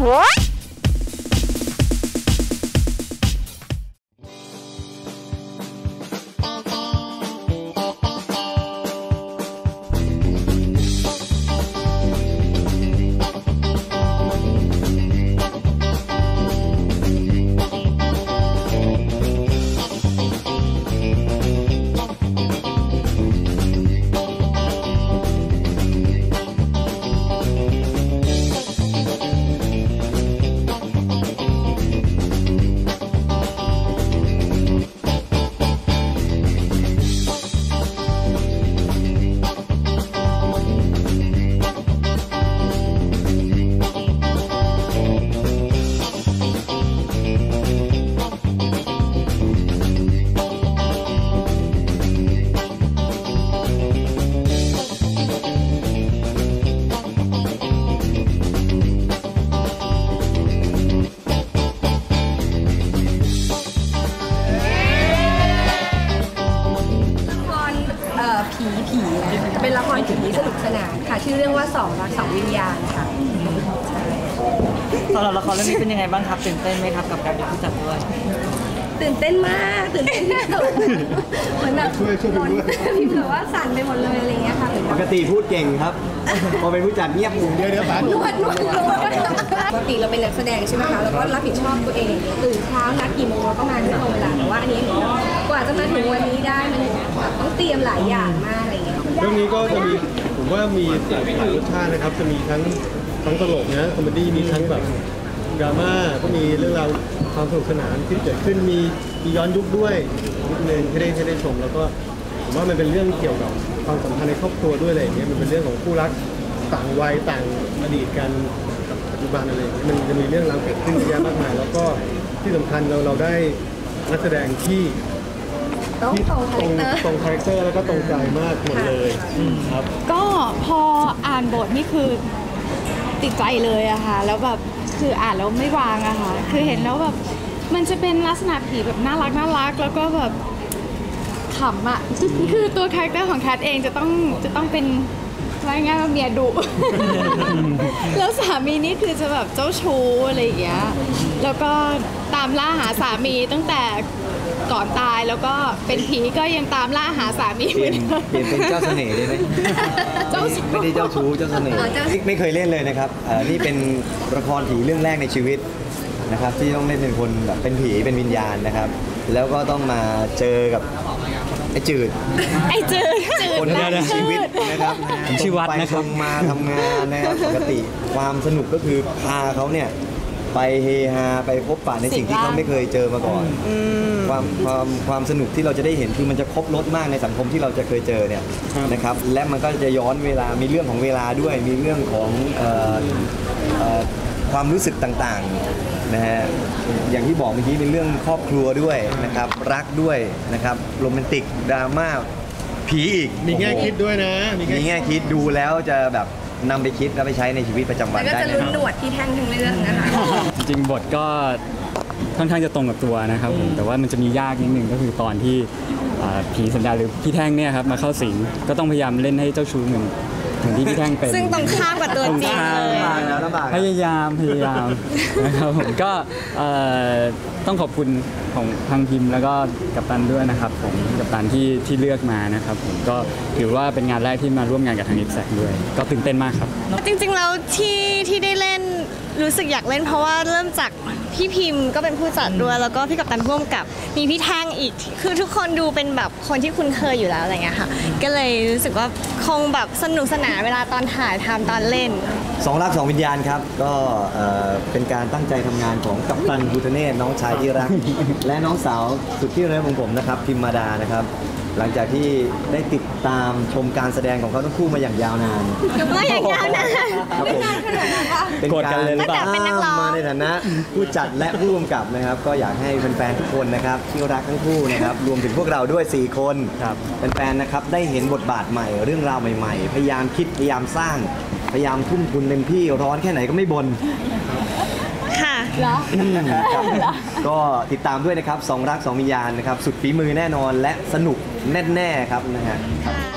ล ชื่อเรื่องว่าสองรักสองวิญญาณค่ะสำหรับละครเรื่องนี้เป็นยังไงบ้างครับตื่นเต้นไหมครับกับการเป็นผู้จัดด้วยตื่นเต้นมากตื่นเต้นที่สุดเหมือนแบบช่วยช่วยหมไปดด้วยพี่แบบว่าสั่นไปหมดเลยอะไรเงี้ยค่ะเหมือนปแบบกติพูดเก่งครับ พอเป็นผู้จัดเงียบหมู่เดี๋ยวเดี๋ยวป๋านวดนวดนวดปกติเราเป็นนักแสดงใช่ไหมคะเราก็รับผิดชอบตัวเองตื่นเช้านัดกี่โมงเราก็มาที่ตรงเวลาแต่ว่าอันนี้กว่าจะมาถึงวันนี้ได้มันแบบต้องเตรียมหลายอย่างมากอะไรเงี้ยเรื่องนี้ก็จะมี ผมว่ามีหลายรสชาตินะครับ จะมีทั้งทั้งตลกนะคอมเมดี้มีทั้งแบบดราม่าก็มีเรื่องราวความสนุกสนานที่เกิดขึ้นมีมีย้อนยุคด้วยนิดนึงให้ได้ให้ได้ชม แล้วก็ผมว่ามันเป็นเรื่องเกี่ยวกับความสัมพันธ์ในครอบครัวด้วยอะไรอย่างเงี้ยมันเป็นเรื่องของคู่รักต่างวัยต่างอดีตกันกับปัจจุบันอะไรอย่างเงี้ยมันจะมีเรื่องราวเกิดขึ้นเยอะแยะมากมายแล้วก็ที่สำคัญเราเราได้นักแสดงที่ต้องที่ตรงคาตรแรงคเตอร์ตรงคาแรคเตอร์แล้วก็ตรงใจมากหมดเลยครับก็ พออ่านบทนี่คือติดใจเลยอะค่ะ แล้วแบบคืออ่านแล้วไม่วางอะค่ะ คือเห็นแล้วแบบมันจะเป็นลักษณะผีแบบน่ารักน่ารัก แล้วก็แบบขำอะคือตัวคาแรคเตอร์ของแคทเองจะต้องจะต้องเป็น ว่าง่ายๆว่าเมียดุ แล้วสามีนี่คือจะแบบเจ้าชู้อะไรอย่างเงี้ย แล้วก็ตามล่าหาสามีตั้งแต่ก่อนตายแล้วก็เป็นผีก็ยังตามล่าหาสามีเปลี่ยนหมือดิม เปลี่ยนเป็นเจ้าเสน่ห์ได้ไหมเจ้าชู้ ไม่ได้เจ้าชู้เจ้าเสน่ห์อ๋อเจ้าไม่ไม่เคยเล่นเลยนะครับเอ่อนี่เป็นละครผีเรื่องแรกในชีวิตนะครับที่ต้องเล่นเป็นคนแบบเป็นผีเป็นวิญญาณนะครับ แล้วก็ต้องมาเจอกับ ไอ้จืดไอ้จืดจืดคนแรกในชีวิตนะครับผมชื่อวัดนะครับตงไปตงมาทำงานนะครับปกติความสนุกก็คือพาเขาเนี่ยไปเฮฮาไปพบปะในสิ่งที่เขาไม่เคยเจอมาก่อนความความความสนุกที่เราจะได้เห็นคือมันจะครบรสมากในสังคมที่เราจะเคยเจอเนี่ยนะครับ และมันก็จะย้อนเวลามีเรื่องของเวลาด้วย มีเรื่องของเอ่อเอ่อความรู้สึกต่างๆ นะฮะอย่างที่บอกเมื่อกี้เป็นเรื่องครอบครัวด้วยนะครับรักด้วยนะครับโรแมนติกดราม่าผีอีกมีแง่โอ้โหคิดด้วยนะ มีมีแง่คิดดูแล้วจะแบบนำไปคิดแล้วไปใช้ในชีวิตประจำวัแล้วนก็ได้จะนะลุ้คนรับ หนวดที่แท่งทั้งเรื่องนะคะ จริงๆบทก็ค่อนข้างจะตรงกับตัวนะครับผมแต่ว่ามันจะมียากนิดนึงก็คือตอนที่อ่าผีสัญญาหรือพี่แท่งเนี่ยครับมาเข้าสิงก็ต้องพยายามเล่นให้เจ้าชู้เหมือน เหมือนที่พี่แท่งเป็นซึ่งตรงข้ามกับตัวจริงเลยลำบากแล้วลำบากพยายามพยายามนะครับผมก็เอ่อต้องขอบคุณของทางทีมแล้วก็กัปตันด้วยนะครับผมกัปตันที่ที่เลือกมานะครับผมก็ถือว่าเป็นงานแรกที่มาร่วมงานกับทางนิสแซกด้วย ก็ตื่นเต้นมากครับ จริงๆแล้วที่ที่ได้เล่น รู้สึกอยากเล่นเพราะว่าเริ่มจากพี่พิมพ์ก็เป็นผู้จัดด้วยแล้วก็พี่กัปตันพ่วงกับ มีพี่แท่งอีก คือทุกคนดูเป็นแบบคนที่คุ้นเคยอยู่แล้วอะไรเงี้ยค่ะก็เลยรู้สึกว่าคงแบบสนุกสนานเวลาตอนถ่ายทำตอนเล่น สองรักสองวิญญาณครับ ก็เอ่อเป็นการตั้งใจทำงานของกัปตันภูทะเนศน้องชายที่รัก และน้องสาวสุดที่รักของผมนะครับพิมมาดานะครับ หลังจากที่ได้ติดตามชมการแสดงของเขาทั้งคู่มาอย่างยาวนานมาอย่างยาวนานครับผมเป็นโกรธกัการนเลยหรือเปล่าตั้งแต่เป็นนักร้องมาในฐานะ ผู้จัดและผู้กำกับนะครับ ก็อยากให้แฟนๆทุกคนนะครับที่รักทั้งคู่นะครับรวมถึงพวกเราด้วย 4 คนครับแฟนๆนะครับได้เห็นบทบาทใหม่ เรื่องราวใหม่ๆ พยายามคิดพยายามสร้างพยายามทุ่มทุนเต็มที่ร้อนแค่ไหนก็ไม่บน ค่ะครับก็ติดตามด้วยนะครับสองรักสองวิญญาณนะครับ สุดฝีมือแน่นอนและสนุกแน่ๆครับนะฮะ ค่ะ